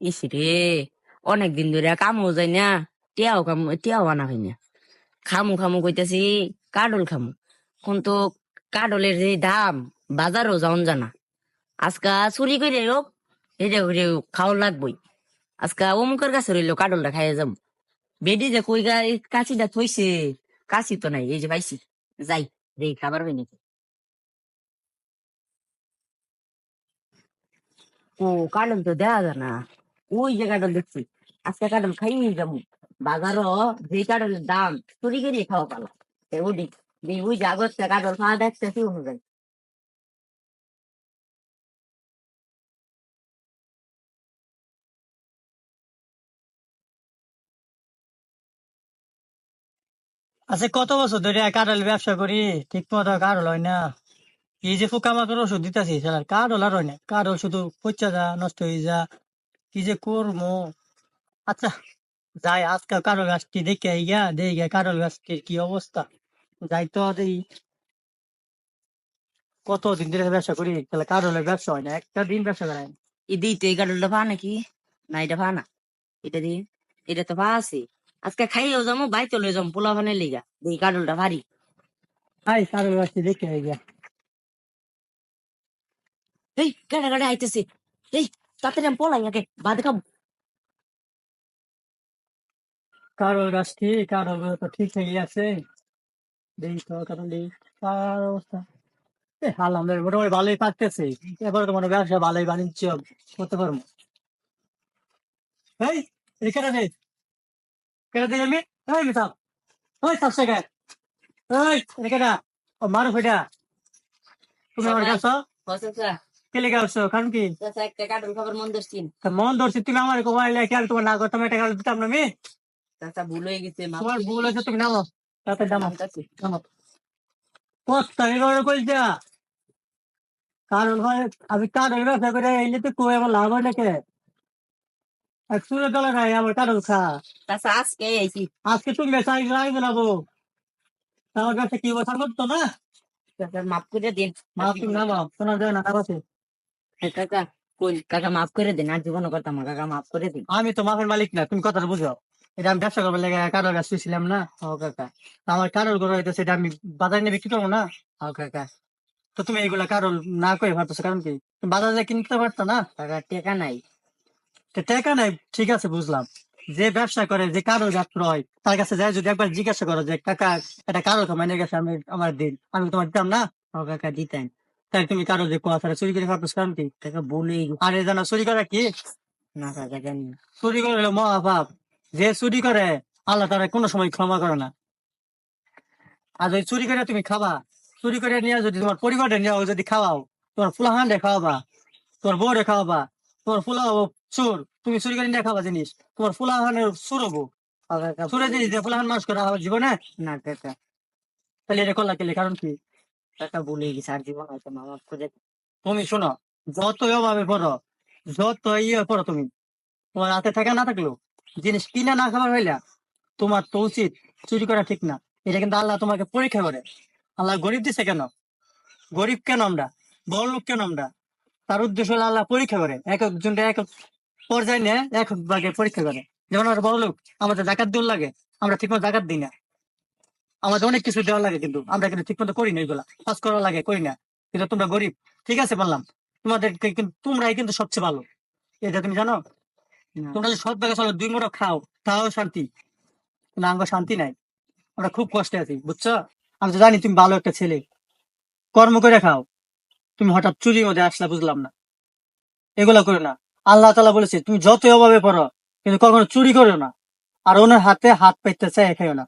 ইস রে অনেক দিন ধরে কামও যাই না, টিয়াও কাম, টিয়াও আনা হয় না। খামু খামু কইতাছি, কাডল খামু। কিন্তু কাডলের যে দাম, বাজারও যাওন জানা। আজকা চুরি করে হোক এটা করে খাওয়া লাগবই। আজকা অমুকের কাছে রইল, কাডলটা খাইয়ে যাম বেডি যে কই গা কাছিটা থইছে কাছি তো নাই, এই যে পাইছি। যাই রে খাবার হয় নাকি। ও, কাডল তো দেওয়া যায় না ওই কাডল দেখছি আজকে খাই খাইয়ে যাব বাজারও যে কাডলের দাম চুরি করে খাওয়া পালা ওই যে আগস্টে কাডল খাওয়া দেখতেছি অনুযায়ী আচ্ছা কত বছর ধরে কারল ব্যবসা করি ঠিক মতো কারল হয় না এই যে পোকামাকড় ওষুধ দিতেছি কারল আর হয় না কারল শুধু পচা যা নষ্ট হয়ে যা কি যে করব? আচ্ছা যাই আজকাল কারল গাছটি দেখে গিয়া দেখে কারল গাছটির কি অবস্থা? যাই তো দেখি কতদিন ধরে ব্যবসা করি তাহলে কারলের ব্যবসা হয় না একটা দিন ব্যবসা করায় না। ఇది এই কাডলটা ভা নাকি? না এটা ভা না এটা দিয়ে এটা তো ভা আছে। আজকে খাইয়েও যাব বাই চলে যাব পোলা ভানের লিগা এই কাডলটা ভারী আই কারল গাছটি দেখে গিয়া এই গাড়া গাড়া আইতেছে। এই তাড়াতাড়ি আমি পোলাই আগে বাদ খাব কারল গাছটি কারলগুলো তো ঠিক হয়ে আছে দেখি তো কারণ দেখি কার অবস্থা আমাদের মোটামুটি ভালোই পাকতেছে এবার তো মনে ব্যবসা ভালোই বাণিজ্য করতে পারব এই এখানে রে কেন দিই আমি এই মিতাল ওই সাত সেকেন্ড এই এখানে ও মারো ফেটা তুমি আমার কাছে কেলে গেছো কারণ কি? একটা কাডল খাবার মন মন তুমি আমার কোমাইলে কি আমি তোমার না করতাম দিতাম না আমি চাচা ভুল হয়ে গেছে তোমার ভুল। হয়েছে তুমি নামো তাতে নামতাছি। নামো কইছে কারণ হয় আমি ব্যবসা করে এলে তো কই আমার লাভ হয় নাকি আর সুরে দলে নাই আমার কারণ খা। চাচা আজকে আইছি। আজকে তুমি আগে যাব আমার কাছে কি বছর করতো না মাফ করে দিন। মা তুমি নামো শোনা যায় না কাকা কই? কাকা মাফ করে দিন আর জীবন করতাম না, কাকা মাফ করে দিন। আমি তো মাফের মালিক না তুমি কথাটা বুঝো। এটা আমি ব্যবসা করবার লেগে কারোর কাছে ছিলাম না। ও কাকা আমার কারোর করে হইতো সেটা আমি বাজারে নিয়ে বিক্রি করব না? ও কাকা তো তুমি এইগুলা কারোর না করে পারতো কারণ কি? তুমি বাজারে কিনতে পারতো না? কাকা টেকা নাই। তো টাকা নাই ঠিক আছে বুঝলাম। যে ব্যবসা করে যে কারও যাত্র হয় তার কাছে যায় যদি একবার জিজ্ঞাসা করো যে কাকা এটা কারও মানে গেছে আমি আমার দিন আমি তোমার দিতাম না? ও কাকা দিতেন। তাই তুমি কারও যে কথা চুরি করে পারতো কারণ কি? হয়ে গেছে আরে জানো চুরি করা কি? না কাকা জানি চুরি করে হলো মহাপাপ। যে চুরি করে আল্লাহ তারা কোনো সময় ক্ষমা করে না। আর যদি চুরি করে তুমি খাবা চুরি করে নিয়ে যদি তোমার পরিবারে নিয়ে যদি খাওয়াও তোমার ফুলাহান্ডে খাওয়াবা তোমার বউরে খাওয়াবা তোমার ফুলা হব চোর তুমি চুরি করে নিয়ে খাবা জিনিস তোমার ফুলাহানের চুর হব। চুরে জিনিস ফুলাহান মানুষ করে জীবনে? না তাহলে এটা করলা কেলে কারণ কি? ভুল হয়ে গেছে, আর জীবন হয়তো মা মাফ করে তুমি শোনো যত অভাবে পড়ো যত ইয়ে পড়ো তুমি, তোমার হাতে থাকা না থাকল জিনিস কিনা না খাবার হইলা তোমার তো উচিত চুরি করা ঠিক না। এটা কিন্তু আল্লাহ তোমাকে পরীক্ষা করে। আল্লাহ গরিব দিছে কেন? গরিব কেন আমরা? বড় লোক কেন আমরা? তার উদ্দেশ্য হলো আল্লাহ পরীক্ষা করে। এক একজনটা এক পর্যায়ে নিয়ে এক ভাগে পরীক্ষা করে। যেমন আমরা বড় লোক, আমাদের জাকাত দূর লাগে, আমরা ঠিকমতো জাকাত দিই না। আমাদের অনেক কিছু দেওয়া লাগে কিন্তু আমরা কিন্তু ঠিক মতো করি না এগুলা। কাজ করা লাগে করি না। কিন্তু তোমরা গরিব ঠিক আছে বললাম। তোমাদের কিন্তু তোমরাই কিন্তু সবচেয়ে ভালো। এটা তুমি জানো? তোমরা যদি সৎ ভাগে চলো দুই মোটা খাও তাও শান্তি। না আঙ্গ শান্তি নাই। আমরা খুব কষ্টে আছি বুঝছ? আমি তো জানি তুমি ভালো একটা ছেলে। কর্ম করে খাও। তুমি হঠাৎ চুরির মধ্যে আসলা বুঝলাম না। এগুলা করো না। আল্লাহ তালা বলেছে তুমি যতই অভাবে পড়ো কিন্তু কখনো চুরি করো না। আর ওনার হাতে হাত পাইতে চাই খাইও না।